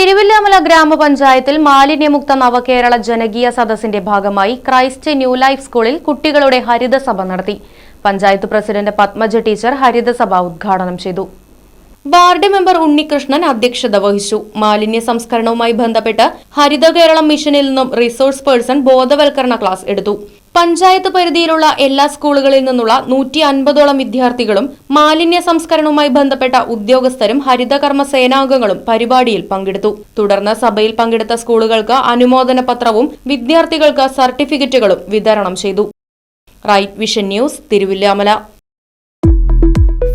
തിരുവില്ലാമല ഗ്രാമപഞ്ചായത്തിൽ മാലിന്യമുക്ത നവകേരള ജനകീയ സദസ്സിന്റെ ഭാഗമായി ക്രൈസ്റ്റ് ന്യൂ ലൈഫ് സ്കൂളിൽ കുട്ടികളുടെ ഹരിതസഭ നടത്തി. പഞ്ചായത്ത് പ്രസിഡന്റ് പത്മജ ടീച്ചർ ഹരിതസഭ ഉദ്ഘാടനം ചെയ്തു. വാർഡ് മെമ്പർ ഉണ്ണികൃഷ്ണൻ അധ്യക്ഷത വഹിച്ചു. മാലിന്യ സംസ്കരണവുമായി ബന്ധപ്പെട്ട് ഹരിത കേരളം മിഷനിൽ നിന്നും റിസോഴ്സ് പേഴ്സൺ ബോധവൽക്കരണ ക്ലാസ് എടുത്തു. പഞ്ചായത്ത് പരിധിയിലുള്ള എല്ലാ സ്കൂളുകളിൽ നിന്നുള്ള നൂറ്റി അൻപതോളം വിദ്യാർത്ഥികളും മാലിന്യ സംസ്കരണവുമായി ബന്ധപ്പെട്ട ഉദ്യോഗസ്ഥരും ഹരിതകർമ്മ സേനാംഗങ്ങളും പരിപാടിയിൽ പങ്കെടുത്തു. തുടർന്ന് സഭയിൽ പങ്കെടുത്ത സ്കൂളുകൾക്ക് അനുമോദന പത്രവും വിദ്യാർത്ഥികൾക്ക് സർട്ടിഫിക്കറ്റുകളും വിതരണം ചെയ്തു. Right vision news Thiruvilwamala.